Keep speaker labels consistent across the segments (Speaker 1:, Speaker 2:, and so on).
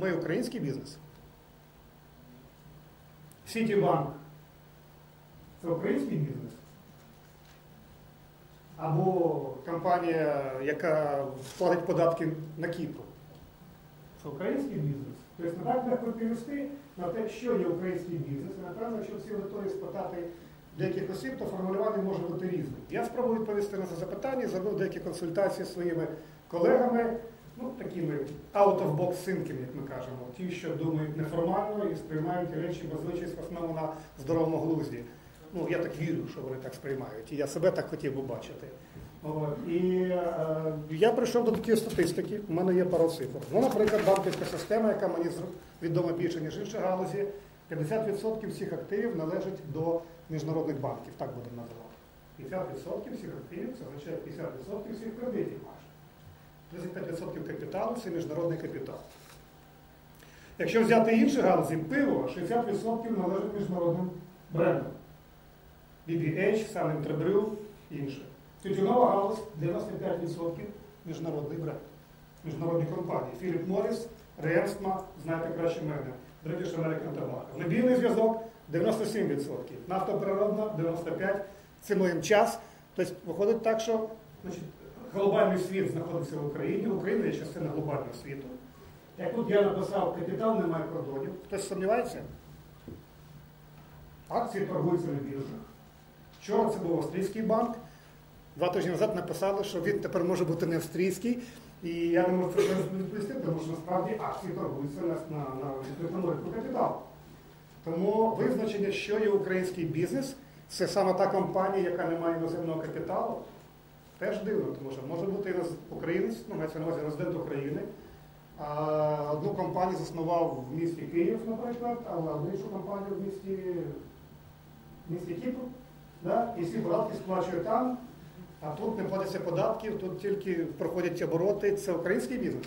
Speaker 1: ми український бізнес. Сітібанк це український бізнес. Або компанія, яка платить податки на Кіпр. Це український бізнес. Тобто не так легко відповісти на те, що є український бізнес. І напевно, якщо всі готові спитати деяких осіб, то формулювання може бути різним. Я спробую відповісти на це запитання, зробив деякі консультації зі своїми колегами, ну, такими out-of-box thinking, як ми кажемо, ті, що думають неформально і сприймають речі, базуючись в основному на здоровому глузді. Ну, я так вірю, що вони так сприймають, і я себе так хотів би бачити. І е, я прийшов до такої статистики, у мене є пару цифр. Ну, наприклад, банківська система, яка мені відома більше, ніж інші галузі, 50% всіх активів належить до міжнародних банків, так будемо називати. 50% всіх активів, це означає 50% всіх кредитів. 35% капіталу це міжнародний капітал. Якщо взяти інші галузі, пиво 60% належить міжнародним брендам. BBH, Sun Tribrew, інше. Тютюнова галузь 95% міжнародний бренд. Міжнародні компанії. Філіп Морріс, Ренсма, знаєте краще мене, British American Tobacco. Мобільний зв'язок 97%, нафтопереробна 95%, цінуємо час. Тобто виходить так, що значить, глобальний світ знаходиться в Україні, Україна є частина глобального світу. Як тут я написав, капітал немає кордонів. Хтось сумнівається? Акції торгуються на біржах. Вчора це був австрійський банк. Два тижні назад написали, що він тепер може бути не австрійський. І я не можу це відповісти, тому що насправді акції торгуються на, на, на ринку капіталу. Тому визначення, що є український бізнес, це саме та компанія, яка не має іноземного капіталу, теж дивно, тому що може бути українець, ну мається на увазі резидент України. А одну компанію заснував в місті Київ, наприклад, а іншу компанію в місті, в місті Кіпр. Да? І всі податки сплачує там, а тут не платяться податків, тут тільки проходять обороти. Це український бізнес.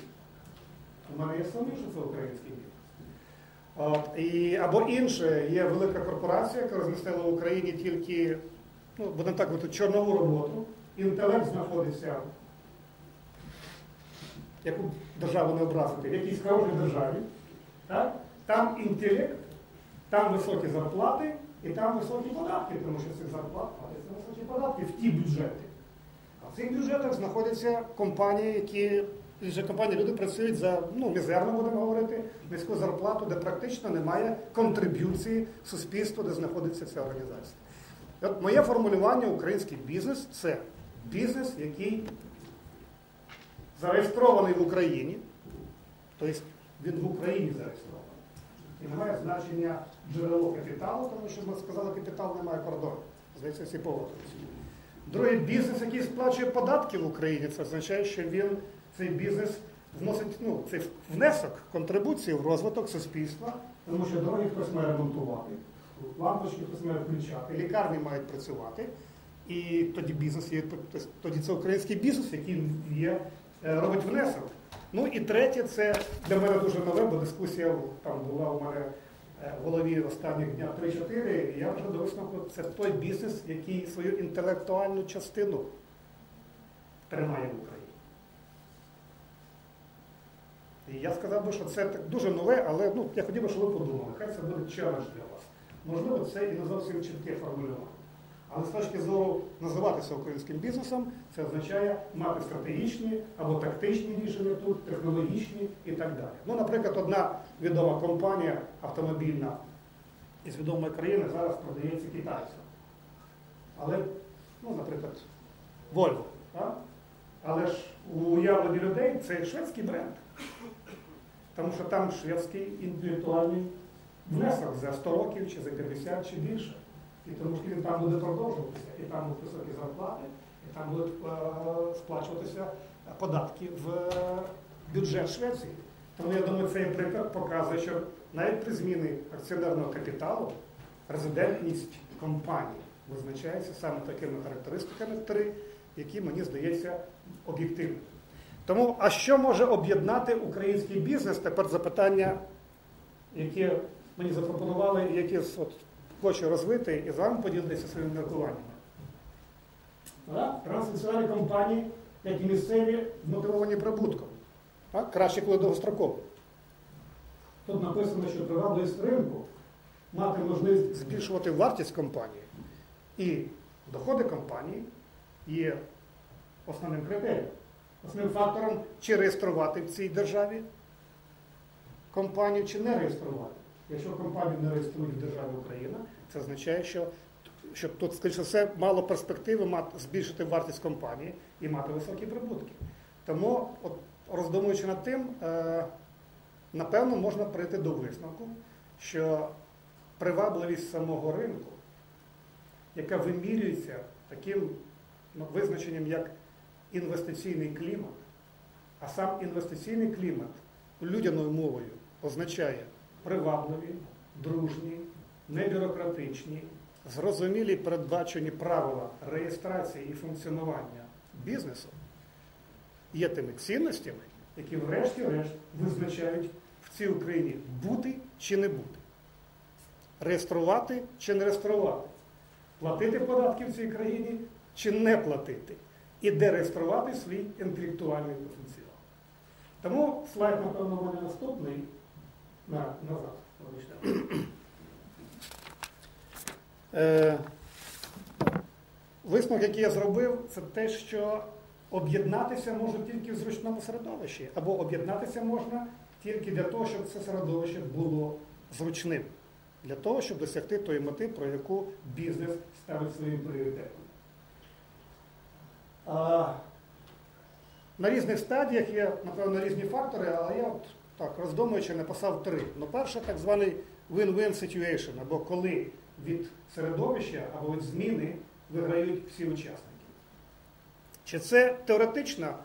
Speaker 1: У мене є сумнів, що це український бізнес. От, і, Або інше, є велика корпорація, яка розмістила в Україні тільки, ну, будемо так говорити, чорнову роботу. Інтелект знаходиться, яку державу не образити, в якійсь хорошій державі. Так? Там інтелект, там високі зарплати. І там високі податки, тому що цих зарплат платяться високі податки в ті бюджети. А в цих бюджетах знаходяться компанії, які вже компанії люди працюють за ну, мізерно, будемо говорити, низьку зарплату, де практично немає контриб'юції суспільства, де знаходиться ця організація. От Моє формулювання український бізнес це бізнес, який зареєстрований в Україні, тобто він в Україні зареєстрований. І немає значення джерело капіталу, тому що ми сказали, капітал не має кордонів. Здається, всі погодилися. Другий бізнес, який сплачує податки в Україні, це означає, що він цей бізнес вносить ну, цей внесок, контрибуцію в розвиток суспільства, тому що дороги хтось має ремонтувати, лампочки хтось має включати, лікарні мають працювати. І тоді бізнес є, тоді це український бізнес, який є, робить внесок. Ну і третє, це для мене дуже нове, бо дискусія там була у мене в голові останніх днів 3-4, і я вже до висновку, це той бізнес, який свою інтелектуальну частину тримає в Україні. І я сказав би, що це так дуже нове, але ну, я хотів би, щоб ви подумали, хай це буде челендж для вас. Можливо, це і не зовсім чітке формулювання. Але з точки зору називатися українським бізнесом, це означає мати стратегічні або тактичні рішення тут, технологічні і так далі. Ну, наприклад, одна відома компанія автомобільна із відомої країни зараз продається китайцям. Але, ну, наприклад, Volvo. Так? Але ж у уявленні людей це шведський бренд. Тому що там шведський інтелектуальний внесок за 100 років, чи за 50, чи більше. І тому що він там буде продовжуватися, і там будуть високі зарплати, і там будуть е, сплачуватися податки в бюджет Швеції. Тому я думаю, цей приклад показує, що навіть при зміні акціонерного капіталу резидентність компанії визначається саме такими характеристиками три, які, мені здається, об'єктивними. Тому, а що може об'єднати український бізнес? Тепер запитання, яке мені запропонували, які от, хочу розвити і з вами поділитися своїми міркуваннями. Транснаціональні компанії, як і місцеві, мотивовані прибутком. Так? Краще, коли довгостроково. Тут написано, що привабливість ринку мати можливість збільшувати вартість компанії і доходи компанії є основним критерієм, основним фактором, чи реєструвати в цій державі компанію, чи не реєструвати. Якщо компанію не реєструють в державі Україна, це означає, що, що тут, скоріше все, мало перспективи мати, збільшити вартість компанії і мати високі прибутки. Тому, от, роздумуючи над тим, е, напевно, можна прийти до висновку, що привабливість самого ринку, яка вимірюється таким ну, визначенням, як інвестиційний клімат, а сам інвестиційний клімат людяною мовою означає привабливі, дружні, небюрократичні, зрозумілі передбачені правила реєстрації і функціонування бізнесу, є тими цінностями, які врешті-решт визначають в цій Україні бути чи не бути, реєструвати чи не реєструвати, платити податки в цій країні чи не платити, і де реєструвати свій інтелектуальний потенціал. Тому слайд, напевно, мене наступний. На, назад. Е, Висновок, який я зробив, це те, що об'єднатися можна тільки в зручному середовищі, або об'єднатися можна тільки для того, щоб це середовище було зручним, для того, щоб досягти тої мети, про яку бізнес ставить своїм пріоритетом. На різних стадіях є, напевно, різні фактори, але я от так роздумуючи написав три. Ну, перше, так званий win-win situation, або коли від середовища або від зміни виграють всі учасники. Чи це теоретична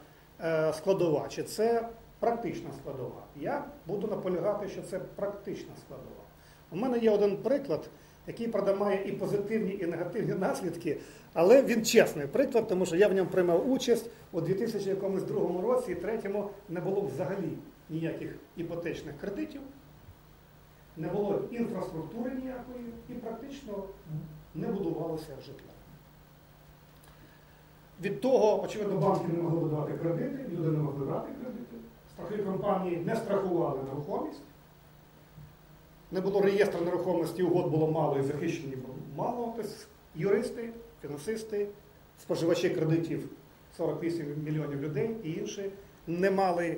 Speaker 1: е, складова, чи це практична складова? Я буду наполягати, що це практична складова. У мене є один приклад, який правда має і позитивні, і негативні наслідки, але він чесний. Приклад, тому що я в ньому приймав участь у 2002 році і третьому не було взагалі ніяких іпотечних кредитів, не було інфраструктури ніякої і практично не будувалося житло. Від того, очевидно, банки не могли видавати кредити, люди не могли брати кредити, страхові компанії не страхували нерухомість, не було реєстру нерухомості, угод було мало і захищені було мало. Тобто юристи, фінансисти, споживачі кредитів 48 мільйонів людей і інші не мали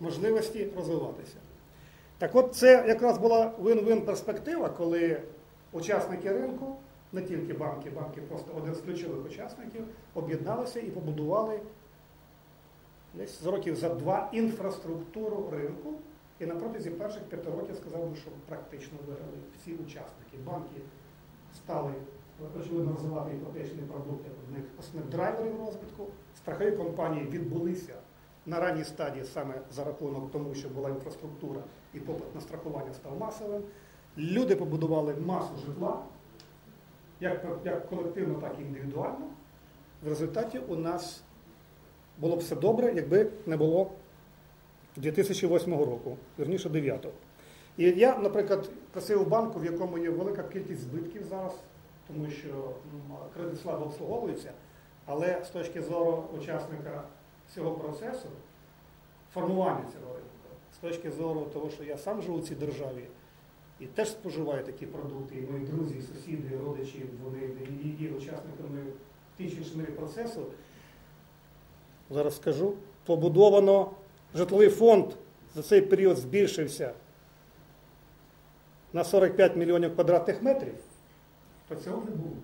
Speaker 1: можливості розвиватися. Так от це якраз була win-win перспектива, коли учасники ринку, не тільки банки, банки просто один з ключових учасників, об'єдналися і побудували десь з років за два інфраструктуру ринку. І на протязі перших п'яти років сказав би, що практично виграли всі учасники. Банки стали очевидно розвивати іпотечні продукти, одних основних драйверів розвитку. Страхові компанії відбулися на ранній стадії саме за рахунок тому, що була інфраструктура і попит на страхування став масовим. Люди побудували масу житла, як, як колективно, так і індивідуально. В результаті у нас було б все добре, якби не було 2008 року, вірніше 2009. І я, наприклад, працюю в банку, в якому є велика кількість збитків зараз, тому що м, кредит слабо обслуговується, але з точки зору учасника цього процесу, формування цього ринку, з точки зору того, що я сам живу в цій державі і теж споживаю такі продукти, і мої друзі, сусіди, родичі, вони є учасниками тих чи інших процесу, зараз скажу, побудовано житловий фонд за цей період збільшився на 45 мільйонів квадратних метрів, то цього не було.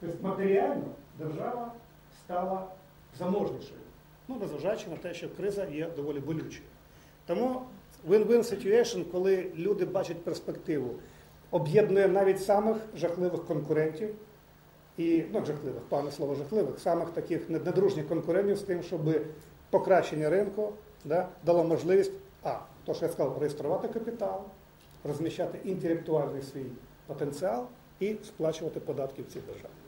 Speaker 1: Тобто матеріально держава стала заможнішою. Ну, незважаючи на те, що криза є доволі болючою. Тому win-win situation, коли люди бачать перспективу, об'єднує навіть самих жахливих конкурентів, і, ну, жахливих, пане слово жахливих, самих таких недружніх конкурентів з тим, щоб покращення ринку да, дало можливість, а, то, що я сказав, реєструвати капітал, розміщати інтелектуальний свій потенціал і сплачувати податки в цій державі.